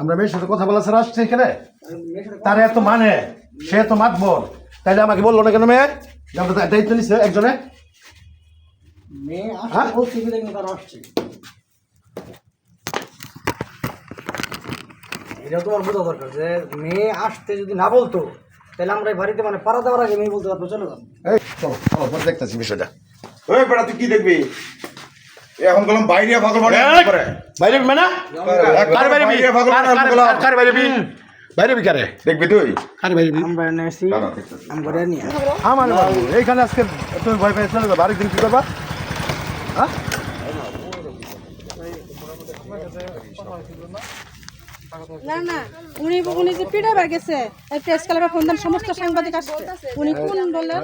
আমরা মেয়ের সাথে কথা বলা ছাড়া আসছি এখানে? তার এত মানে সে তো মাতবর। তাইলে আমাকে বলল না কেন মেয়ে? যে আমরা দায়িত্ব নিচ্ছে একজনে। মেয়ে হ্যাঁ? এটা তোমার বোঝা দরকার যে মেয়ে আসতে যদি না বলতো তাহলে আমরা এই বাড়িতে মানে পাড়া দেওয়ার আগে মেয়ে বলতে পারব চলে। এই চলো চলো দেখতেছি বিষয়টা। ওই বেটা তুই কি দেখবি? এখন গেলাম বাইরে পাগল এই! বাইরে মানে? কার বাইরে বি? কার- বাইরে বি? বাইরে বি কারে? দেখবি তুই। কার বাইরে বি? আমরা এইখানে আজকে তুমি ভয় পেয়েছ যাব দিন কি করবা? হ্যাঁ? না না উনি উনি যে পিড়াবার গেছে প্রেস ক্লাবে ফোন দেন সমস্ত সাংবাদিক আসছে। উনি কোন দলের?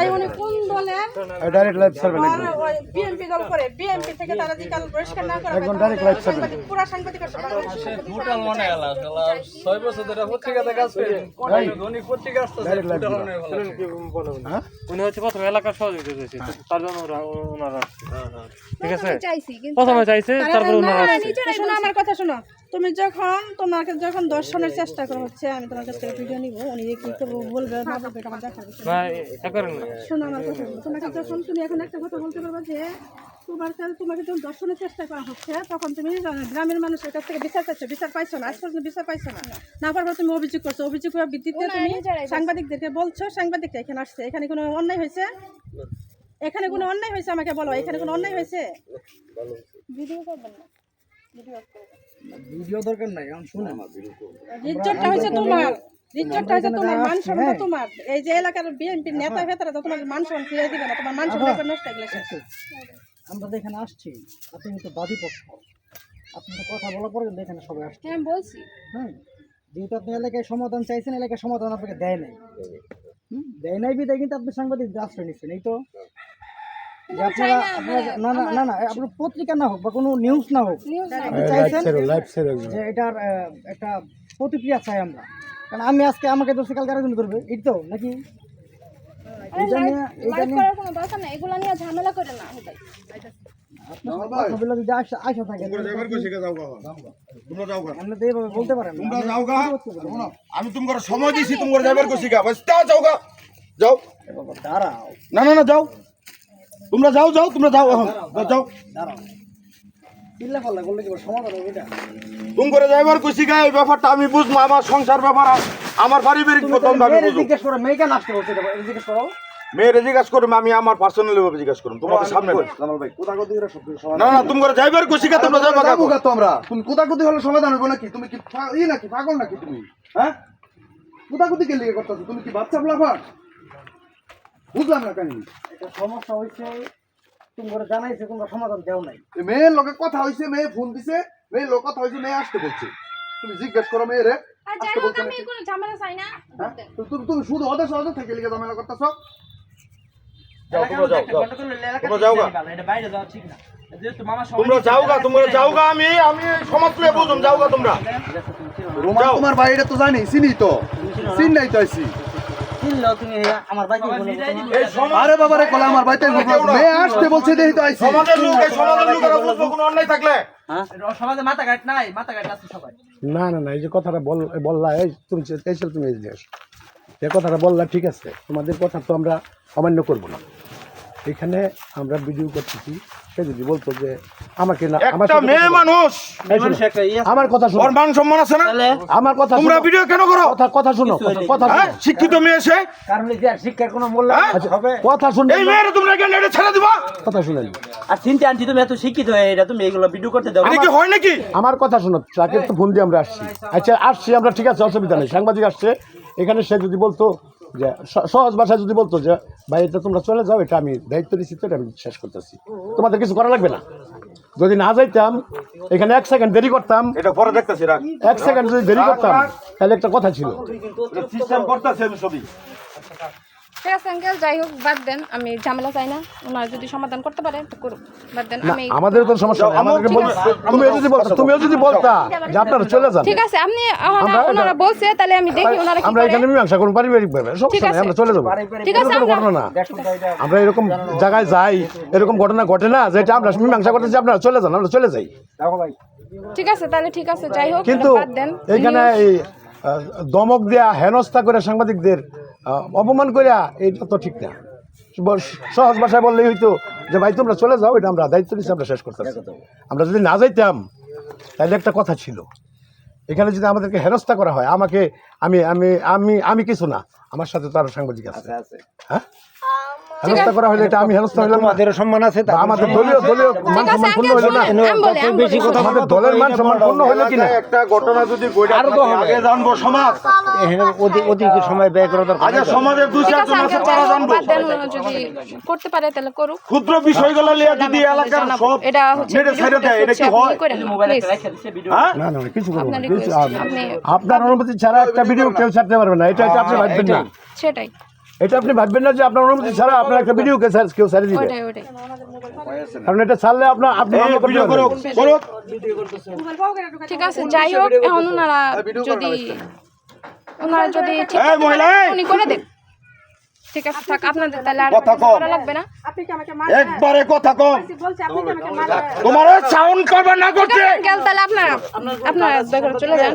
এই উনি কোন দলের? ডাইরেক্ট লাইভ সার্ভে বিএনপি দল করে বিএনপি থেকে তারা যে কাল বহিষ্কার না করে একদম live server। সাংবাদিক পুরা সাংবাদিক আসছে মনে এলা বছর ধরে পত্রিকাতে কাজ করে। ধনী পত্রিকা ভালো হ্যাঁ? উনি হচ্ছে প্রথমে এলাকার সহযোগিতা চাইছে তার জন্য ওনারা ঠিক আছে? প্রথমে চাইছে তারা- তারপরে ওনারা আসছে। শোনো আমার কথা শোনো। তুমি যখন তোমাকে যখন দর্শনের চেষ্টা করা হচ্ছে আমি তোমার কাছ থেকে ভিডিও নিব উনি কি করব বলবে না। বলবে এটা আমার শোনো আমার কথা শোনো। তোমাকে যখন তুমি এখন একটা কথা বলতে পারবা যে তোমার কাছে তোমাকে যখন দর্শনের চেষ্টা করা হচ্ছে তখন তুমি গ্রামের মানুষের কাছ থেকে বিচার চাচ্ছ বিচার পাইছো না আজ পর্যন্ত বিচার পাইছো না। না পারবে তুমি অভিযোগ করছ অভিযোগ করার ভিত্তিতে তুমি সাংবাদিকদেরকে বলছো সাংবাদিকরা এখানে আসছে। এখানে কোনো অন্যায় হয়েছে? এখানে কোনো অন্যায় হয়েছে আমাকে বলো এখানে কোনো অন্যায় হয়েছে? ভিডিও করবেন না ভিডিও ভিডিও দরকার নাই কারণ শুনে রিজ্জতটা হয়েছে তোমার হয়েছে তোমার মান সম্মান তোমার। এই যে এলাকার বিএনপির নেতা ফেতারা তো তোমার মান সম্মান ফিরিয়ে দিবে না তোমার মান সম্মান নষ্ট হয়ে গেলে আমরা তো এখানে আসছি আপনি কিন্তু বাদী পক্ষ। আপনার সাথে কথা বলার পরে এখানে সবাই আসছে। হ্যাঁ বলছি। হ্যাঁ যেহেতু আপনি এলাকায় সমাধান চাইছেন এলাকায় সমাধান আপনাকে দেয় নাই। হুম, দেয় নাই বিদায় কিন্তু আপনি সাংবাদিক আশ্রয় নিচ্ছেন এই তো? যে আপনারা আপনারা- না না না না আপনার পত্রিকা না হোক বা কোনো নিউজ না হোক আপনি চাইছেন যে এটার একটা প্রতিক্রিয়া চাই আমরা। কারণ আমি আজকে আমাকে ধরছে কালকে আরেকজন ধরবে এই তো নাকি? এটা নিয়ে এটা নিয়ে কোনো দরকার নাই এগুলো নিয়ে ঝামেলা করে না হুদাই। আপনার কথাগুলো যদি আসা আসা থাকে তোমরা যাইবার কইছি কে যাও গা তোমরা যাও গা। আপনি তো এইভাবে বলতে পারেন না। তোমরা যাও গা। শোনো, আমি তোমার সময় দিছি তোমরা যাও যাও না না না যাও। তোমরা যাও যাও তোমরা যাও এখন। যাও করে তুমি যাইবার গা এই ব্যাপারটা আমি বুঝব আমার সংসার ব্যাপার আমার পারিবারিক প্রথম আমি জিজ্ঞেস করো মেয়েকে জিজ্ঞেস করো। মেয়েরে জিজ্ঞাসা করুম আমি আমার পার্সোনালি ভাবে জিজ্ঞাসা করুম তোমাদের সামনে না না তুমি করে যাইবার কইছি গা তোমরা যাইবা গা যাব গা তো আমরা তুমি হলে সমাধান হবে নাকি? তুমি কি ই নাকি পাগল নাকি তুমি? হ্যাঁ? কোথাকোথি কে লিগে করতেছো? তুমি কি বাচ্চা ব্লাফার বুঝলাম না কাহিনী এটা সমস্যা হয়েছে তোমরা জানাইছে তোমরা সমাধান দেও নাই। মেয়ের লোকের কথা হয়েছে মেয়ে ফোন দিছে মেয়ের লোক কথা হয়েছে মেয়ে আসতে বলছে। তুমি জিজ্ঞেস করো মেয়েরে আর যাই আসতে বলছে হ্যাঁ? তুমি তুমি শুধু ওদের সহজে থেকে লিগে ঝামেলা করতেছো? তোমার বাইরে তো জানি চিনি তো। চিন নাই তো আরে বাবা কলা আমার বাইতে মেয়ে আসতে বলছে দেখি তো আইছি সমাজের লোক সমাজের লোকেরা বুঝব কোনো অন্যায় থাকলে? সমাজে মাথা ঘাট নাই মাথা ঘাট আছে সবাই। না না না এই যে কথাটা বল বললা এই তুমি তুমি এই। যে কথাটা বললা ঠিক আছে। তোমাদের কথা তো আমরা অমান্য করব না। এখানে আমরা ভিডিও করতেছি। সে যদি বলতো যে আমাকে না আমার একটা মেয়ে কথা। মানুষ। শোনো, আমার কথা শোনো। ওর মান সম্মান আছে না? আমার কথা তোমরা ভিডিও কেন করো? কথা কথা শোনো কথা- কথা হ্যাঁ শিক্ষিত মেয়ে সে? কারণ এই শিক্ষার কোনো মূল্য হ্যাঁ? কথা শুনে। এই মেয়ের তোমরা কেন এটা ছেড়ে দিবা? কথা শুনেন আর চিন্তা আনছি তুমি এত শিক্ষিত হয়ে এটা তুমি এগুলো ভিডিও করতে দাও। কি হয় নাকি? আমার কথা শোনো তাকে তো ফোন দিয়ে আমরা আসছি। আচ্ছা আসছি আমরা ঠিক আছে অসুবিধা নেই। সাংবাদিক আসছে। এখানে সে যদি বলতো যে স- সহজ ভাষায় যদি বলতো যে ভাই এটা তোমরা চলে যাও এটা আমি দায়িত্ব নিচ্ছি তো এটা আমি শেষ করতেছি। তোমাদের কিছু করা লাগবে না? যদি না যাইতাম এখানে এক সেকেন্ড দেরি করতাম। এটা পরে দেখতেছি রাখ। এক সেকেন্ড যদি দেরি করতাম তাহলে একটা কথা ছিল। সিস্টেম করতেছি আমি সবই ঠিক আছে আঙ্কেল যাই হোক বাদ দেন আমি ঝামেলা চাই না। ওনার যদি সমাধান করতে পারে তো করুক। বাদ দেন আমি আমাদের তো সমস্যা আমাদেরকে তুমিও যদি বলতা তুমিও যদি বলতা যে আপনারা চলে যান। ঠিক আছে আপনি ওনারা- বলছে তাহলে আমি দেখি ওনারা কি আমরা এখানে মীমাংসা করুন পারিবারিক ভাবে। সমস্যা নেই আছে। আমরা চলে যাব। ঠিক আছে কোনো আমরা- ঘটনা না। আমরা এরকম জায়গায় যাই এরকম ঘটনা ঘটে না যেটা আমরা মীমাংসা করতে যে আপনারা চলে যান আমরা চলে যাই। দেখো ভাই। ঠিক আছে তাহলে ঠিক আছে যাই হোক কিন্তু এটা বাদ দেন। এইখানে এই দমক দেয়া হেনস্থা করে সাংবাদিকদের অপমান করিয়া এইটা তো ঠিক না। সহজ ভাষায় বললেই হইতো যে ভাই তোমরা চলে যাও এটা আমরা দায়িত্ব নিচ্ছি আমরা শেষ করতে আমরা যদি না যাইতাম তাহলে একটা কথা ছিল। এখানে যদি আমাদেরকে হেরস্তা করা হয় আমাকে আমি আমি আমি আমি কিছু না। আমার সাথে তো আরও সাংবাদিক আছে। হ্যাঁ? হেনস্থা করা হলে এটা আমি হেনস্থা হইলাম না। সম্মান আছে আমাদের দলীয় দলীয় মান সম্মান পূর্ণ না। বলি আমি আমাদের দলের মান সম্মান পূর্ণ হইল কিনা একটা ঘটনা যদি বইটা আগে জানব সমাজ। অধিক সময় ব্যয় করা দরকার আগে সমাজের দুই আছে চারজন আছে তারা জানব। যদি করতে পারে তাহলে করুক। ক্ষুদ্র বিষয়গুলো নিয়ে যদি এলাকার সব এটা হচ্ছে নেটে ছেড়ে দেয় এটা কি হয়? প্লিজ হ্যাঁ? না না না, কিছু করব আপনার অনুমতি ছাড়া একটা ভিডিও কেউ ছাড়তে পারবে না। এটা এটা আপনি ভাববেন না। সেটাই। এটা আপনি ভাববেন না যে আপনার অনুমতি ছাড়া আপনার একটা ভিডিও কে স্যার কেউ ছাড়িয়ে দিবে। ওটাই ওটাই। কারণ এটা ছাড়লে আপনার আপনি ভিডিও করো করো ঠিক আছে যাই হোক এখন ওনারা যদি ওনারা যদি ঠিক মহিলা, পারে, এই! উনি করে দেন। ঠিক আছে থাক আপনাদের তাহলে আর কথা কম। লাগবে না? আপনি কি আমাকে মারবেন? একবারে কথা কম। বলছি আপনি কি আমাকে মারবেন? তোমার সাউন্ড করবে না করছে গেল তাহলে আপনারা আপনারা দয়া করে চলে যান।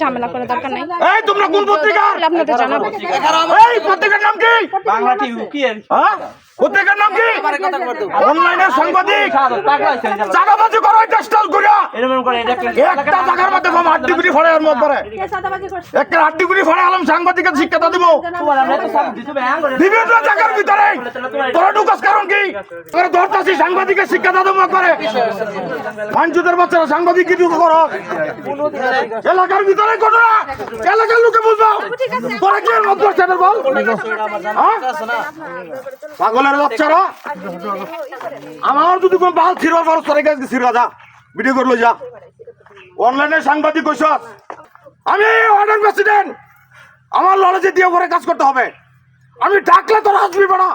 ঝামেলা করে দরকার নাই। এই তোমরা কোন পত্রিকা আপনাদের জানাব। এই পত্রিকার নাম কি? বাংলা টিভি কি হ্যাঁ? পত্রিকার নাম কি? অনলাইনে সাংবাদিক। চাঁদাবাজি করিয়া এরকম করে এটা একটা জায়গার মধ্যে কম আট ডিগ্রি ফলে এর মধ্যে। পড়ে কে সাদাবাজি করছে? একটা আট ডিগ্রি ফলে আলম সাংবাদিকের শিক্ষাটা দিব। আমরা তো সব দিতে ব্যাং করে বিভিন্ন জায়গার ভিতরে। তোরা ঢুকাস কারণ কি? তোরা ধরতাছি সাংবাদিকের শিক্ষাটা দেবো করে মাঞ্চুদের বাচ্চারা সাংবাদিক কি ঢুকে করো? এলাকার ভিতরে ঘটনা এলাকার লোকে বুঝব। তোরা কি এর মধ্যে সেটা বল? হ্যাঁ? পাগলের বাচ্চারা। আমার যদি কোন বাল ছিড়ার বড় তোরা গেছে ছিড়া যা? ভিডিও করল যা। অনলাইনে সাংবাদিক কইস আমি ওয়ার্ডেন প্রেসিডেন্ট আমার লড়াই দিয়ে করে কাজ করতে হবে। আমি ডাকলে তোরা আসবি না